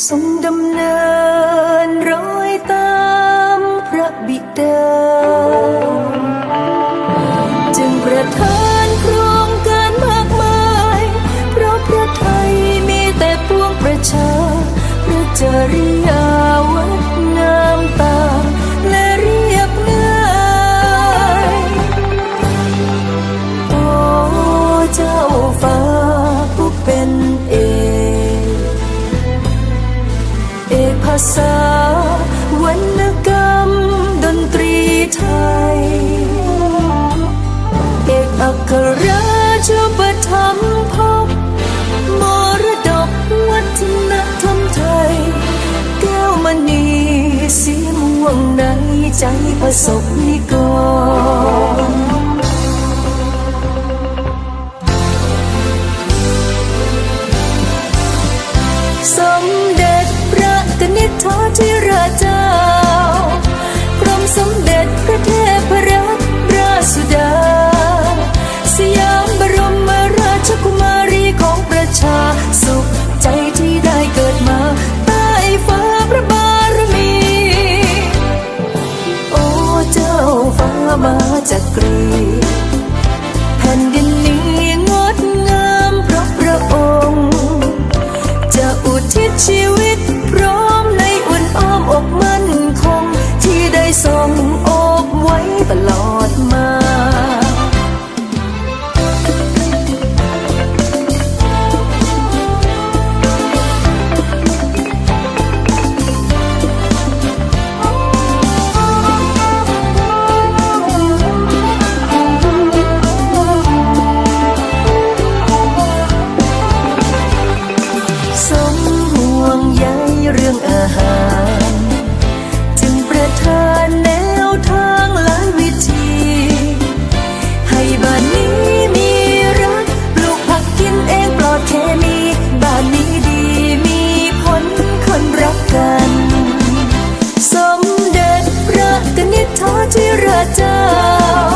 Sundam na. วรรณกรรมดนตรีไทย เอกอัครราชปธรมภพมรดกวัฒนธรรมไทย แก้วมณีสีม่วงในใจประสบนิกร ด็จระเทพรัตนราชสุดา สยามบรมราชกุมารีของประชา สุขใจที่ได้เกิดมา ใต้ฟ้าพระบารมี โอ้เจ้าฟ้ามาจักรี got down.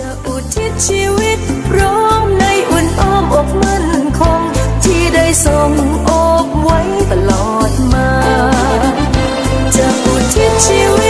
จะอุทิศชีวิตพร้อมในอุ่นอ้อมอกมั่นคง ที่ได้ทรงอบไว้ตลอดมา จะอุทิศชีวิต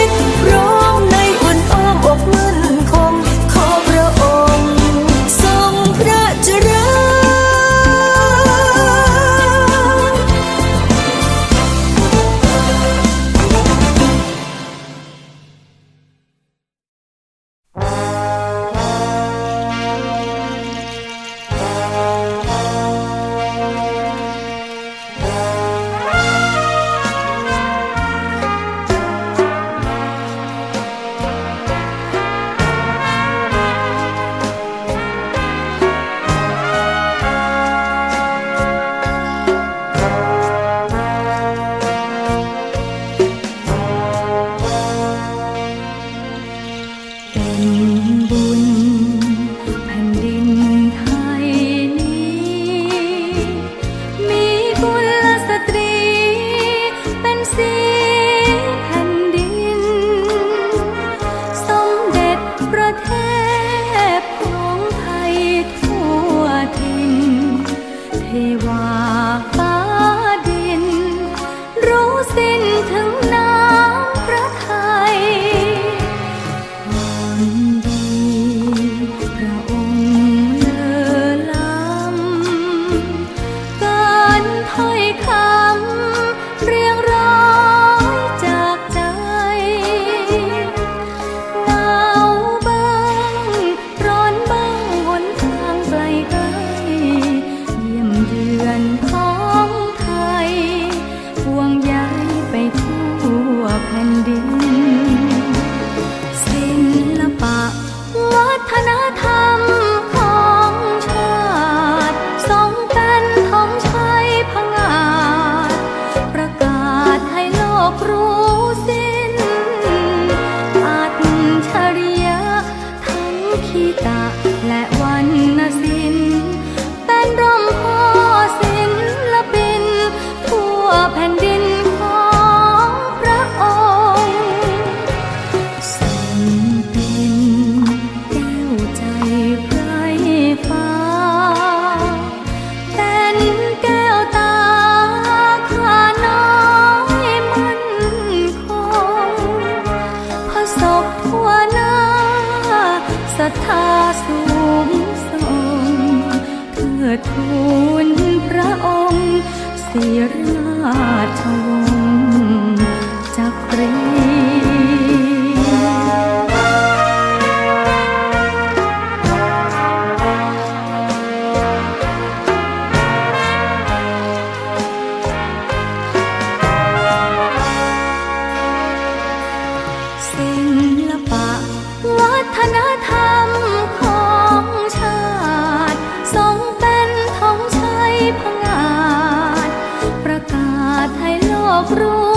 ให้โลกรู้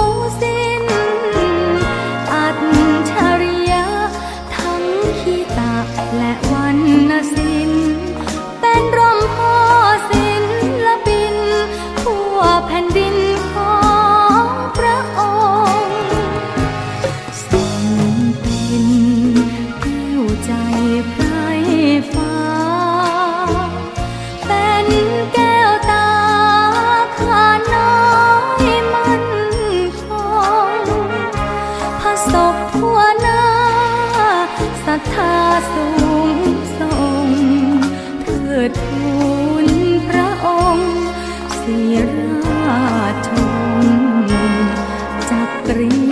จั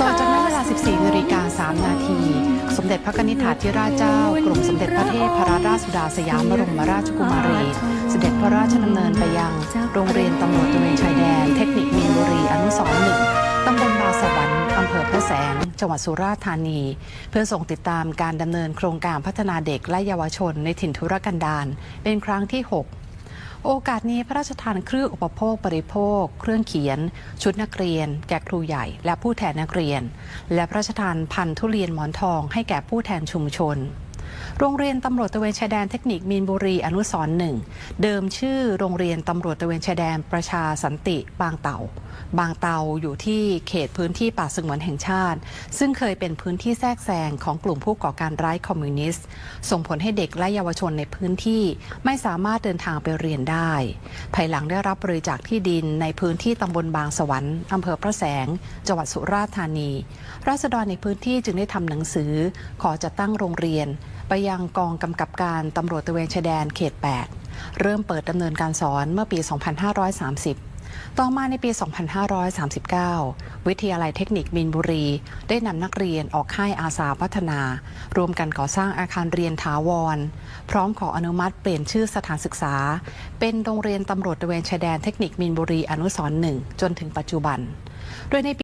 ต่อจากนั้นเวลา 14นาฬิกา3นาที สมเด็จพระนิธิถาธิราชเจ้ากรมสมเด็จพระเทพพรราชสุดาสยามบรมราชกุมารี เสด็จพระราชดำเนินไปยัง โรงเรียนตำรวจตระเวนชายแดน เทคนิคมีนบุรีอนุสรหนึ่งตำบลบาสวรรค์อำเภอพระแสง จังหวัดสุราษฎร์ธานี เพื่อส่งติดตามการดำเนินโครงการพัฒนาเด็กและเยาวชนในถิ่นทุรกันดารเป็นครั้งที่ 6 โอกาสนี้พระราชทานเครื่องอุปโภคบริโภค เครื่องเขียน ชุดนักเรียน แก่ครูใหญ่ และผู้แทนนักเรียน และพระราชทานพันธุเรียนหมอนทองให้แก่ผู้แทนชุมชน โรงเรียนตำรวจตะเวนชายแดนเทคนิคมีนบุรีอนุสรหนึ่งเดิมชื่อโรงเรียนตำรวจตะเวนชายแดนประชาสันติบางเต่า บางเตาอยู่ที่เขตพื้นที่ป่าสงวนแห่งชาติ ซึ่งเคยเป็นพื้นที่แทรกแซงของกลุ่มผู้ก่อการร้ายคอมมิวนิสต์ ส่งผลให้เด็กและเยาวชนในพื้นที่ไม่สามารถเดินทางไปเรียนได้ ภายหลังได้รับบริจาคที่ดินในพื้นที่ตำบลบางสวรรค์อำเภอพระแสง จังหวัดสุราษฎร์ธานี ราษฎรในพื้นที่จึงได้ทำหนังสือ ขอจัดตั้งโรงเรียน ไปยังกองกำกับการตำรวจตะเวนชายแดนเขต 8 เริ่มเปิดดำเนินการสอนเมื่อปี 2530 ต่อมาในปี 2539 วิทยาลัยเทคนิคมีนบุรี ได้นำนักเรียนออกค่ายอาสาพัฒนา รวมกันก่อสร้างอาคารเรียนถาวร พร้อมขออนุมัติเปลี่ยนชื่อสถานศึกษา เป็นโรงเรียนตำรวจตระเวนชายแดนเทคนิคมีนบุรีอนุสรณ์หนึ่งจนถึงปัจจุบัน โดยในปี